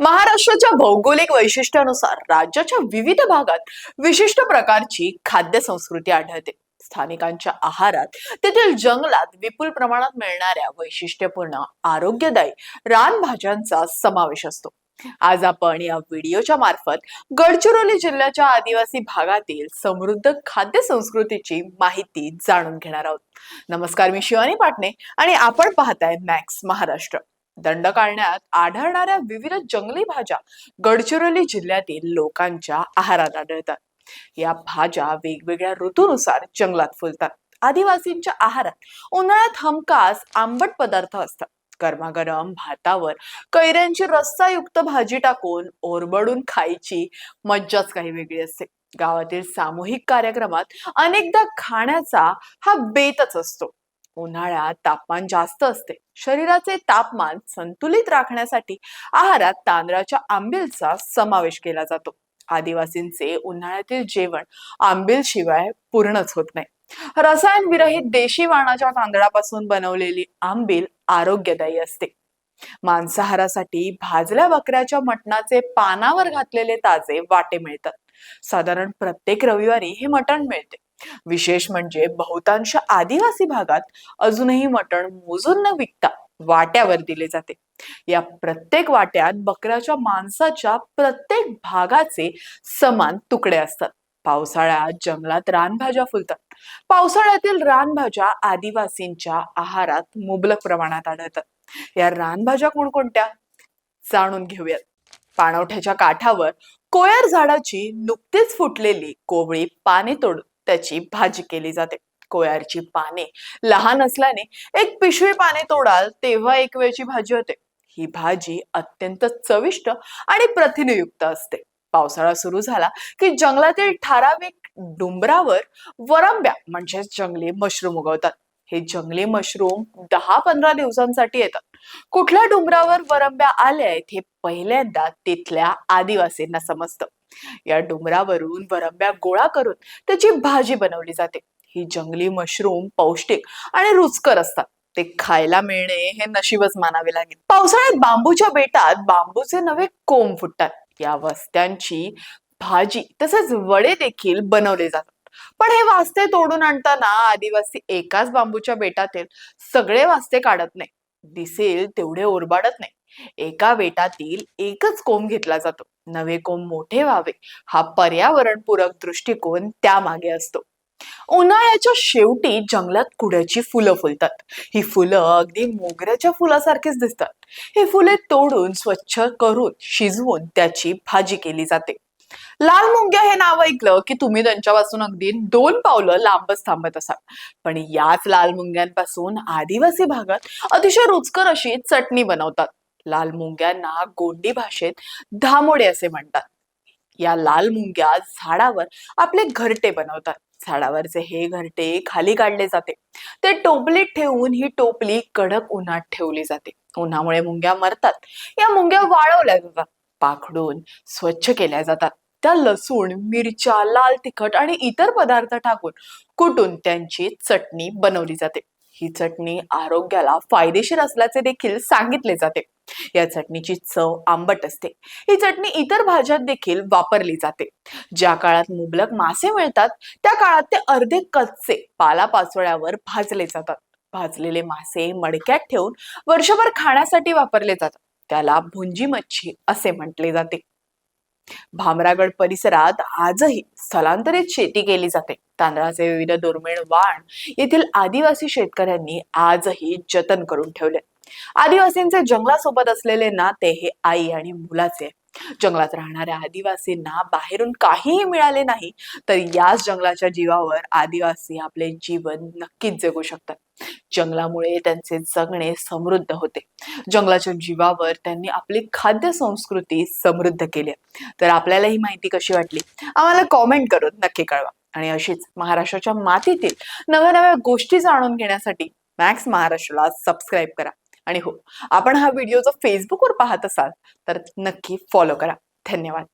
महाराष्ट्राच्या भौगोलिक वैशिष्ट्यानुसार राज्याच्या विविध भागात विशिष्ट प्रकारची खाद्य संस्कृती आढळते. स्थानिकांच्या आहारात तेथील जंगलात विपुल प्रमाणात मिळणाऱ्या वैशिष्ट्यपूर्ण आरोग्यदायी रानभाज्यांचा समावेश असतो. आज आपण या व्हिडिओच्या मार्फत गडचिरोली जिल्ह्याच्या आदिवासी भागातील समृद्ध खाद्य संस्कृतीची माहिती जाणून घेणार आहोत. नमस्कार मी शिवानी पाटणे आणि आपण पाहताय मॅक्स महाराष्ट्र. दंडकारण्यात आढळणाऱ्या विविध जंगली भाज्या गडचिरोली जिल्ह्यातील लोकांच्या आहारात आढळतात. या भाज्या वेगवेगळ्या ऋतूनुसार जंगलात फुलतात. आदिवासींच्या आहारात उन्हाळ्यात हमखास आंबट पदार्थ असतात. गरमागरम भातावर कैऱ्यांची रस्सायुक्त भाजी टाकून ओरबडून खायची मज्जाच काही वेगळी असते. गावातील सामूहिक कार्यक्रमात अनेकदा खाण्याचा हा बेतच असतो. उन्हाळ्यात तापमान जास्त असते. शरीराचे तापमान संतुलित राखण्यासाठी आहारात तांदळाच्या आंबीलचा समावेश केला जातो. आदिवासींचे उन्हाळ्यातील जेवण आंबील शिवाय पूर्णच होत नाही. रसायन विरहित देशी वाणाच्या तांदळापासून बनवलेली आंबील आरोग्यदायी असते. मांसाहारासाठी भाजल्या बकऱ्याच्या मटणाचे पानावर घातलेले ताजे वाटे मिळतात. साधारण प्रत्येक रविवारी हे मटण मिळते. विशेष म्हणजे बहुतांश आदिवासी भागात अजूनही मटण मोजून न विकता वाट्यावर दिले जाते. या प्रत्येक वाट्यात बकऱ्याच्या मांसाच्या प्रत्येक भागाचे समान तुकडे असतात. पावसाळ्यात जंगलात रानभाज्या फुलतात. पावसाळ्यातील रानभाज्या आदिवासींच्या आहारात मुबलक प्रमाणात आढळतात. या रानभाज्या कोणकोणत्या? जाणून घेऊयात. पाणवठ्याच्या काठावर कोयर झाडाची नुकतीच फुटलेली कोवळी पाने तोडून त्याची भाजी केली जाते. कोयारची पाने. लहान असल्याने एक पिशवी पाने तोडाल तेव्हा एक वेळची भाजी होते. ही भाजी अत्यंत चविष्ट आणि प्रथिनयुक्त असते. पावसाळा सुरू झाला की जंगलातील ठराविक डोंगरावर वरंब्या म्हणजेच जंगली मशरूम उगवतात. हे जंगली मशरूम दहा पंधरा दिवसांसाठी येतात. कुठल्या डोंगरावर वरंब्या आल्या आहेत हे पहिल्यांदा तिथल्या आदिवासींना समजतं. या डोंगरावरून वरंब्या गोळा करून त्याची भाजी बनवली जाते. ही जंगली मशरूम पौष्टिक आणि रुचकर असतात. ते खायला मिळणे हे नशीबच मानावे लागेल. पावसाळ्यात बांबूच्या बेटात बांबूचे नवे कोंब फुटतात. या वस्त्यांची भाजी तसेच वडे देखील बनवले जातात. पण हे वास्ते तोडून आणताना आदिवासी एकाच बांबूच्या बेटातील सगळे वास्ते काढत नाही. दिसेल तेवढे ओरबाडत नाही. एका वेटातील एकच कोंब घेतला जातो. नवे कोंब मोठे व्हावे. हा पर्यावरणपूरक दृष्टिकोन त्यामागे असतो. उन्हाळ्याच्या शेवटी जंगलात कुड्याची फुलं फुलतात. ही फुलं अगदी मोगऱ्याच्या फुलासारखीच दिसतात. ही फुले तोडून स्वच्छ करून शिजवून त्याची भाजी केली जाते. लाल मुंग्या हे नाव ऐकलं की तुम्ही त्यांच्यापासून अगदी दोन पावलं लांबच थांबत असाल. पण याच लाल मुंग्यांपासून आदिवासी भागात अतिशय रुचकर अशी चटणी बनवतात. लाल मुंग्यांना गोंडी भाषेत धामोडे असे म्हणतात. या लाल मुंग्या झाडावर आपले घरटे बनवतात. झाडावरचे हे घरटे खाली काढले जाते. ते टोपलीत ठेवून ही टोपली कडक उन्हात ठेवली जाते. उन्हामुळे मुंग्या मरतात. या मुंग्या वाळवल्या जातात. पाखडून स्वच्छ केल्या जातात. त्या लसूण मिरच्या लाल तिखट आणि इतर पदार्थ टाकून कुटून त्यांची चटणी बनवली जाते. ही चटणी आरोग्याला फायदेशीर असल्याचे देखील सांगितले जाते. या चटणीची चव आंबट असते. ही चटणी इतर भाज्यात देखील वापरली जाते. ज्या काळात मुबलक मासे मिळतात त्या काळात ते अर्धे कच्चे पालापाचोळ्यावर भाजले जातात. भाजलेले मासे मडक्यात ठेवून वर्षभर खाण्यासाठी वापरले जातात. त्याला भुंजी मच्छी असे म्हटले जाते. भामरागड परिसरात आजही स्थलांतरित शेती केली जाते तांदळाचे विविध दुर्मिळ वाण येथील आदिवासी शेतकऱ्यांनी आजही जतन करून ठेवले आदिवासींचे जंगलासोबत असलेले नाते हे आई आणि मुलाचे आहे. जंगलात राहणाऱ्या आदिवासींना बाहेरून काहीही मिळाले नाही तर याच जंगलाच्या जीवावर आदिवासी आपले जीवन नक्कीच जगू शकतात. जंगलामुळे त्यांचे जगणे समृद्ध होते. जंगलाच्या जीवावर त्यांनी आपली खाद्य संस्कृती समृद्ध केली. तर आपल्याला ही माहिती कशी वाटली? आम्हाला कॉमेंट करून नक्की कळवा. आणि अशीच महाराष्ट्राच्या मातीतील नव्या नव्या गोष्टी जाणून घेण्यासाठी मॅक्स महाराष्ट्राला सबस्क्राईब करा. आणि हो आपण हा व्हिडिओ जर फेसबुकवर पाहत असाल तर नक्की फॉलो करा. धन्यवाद.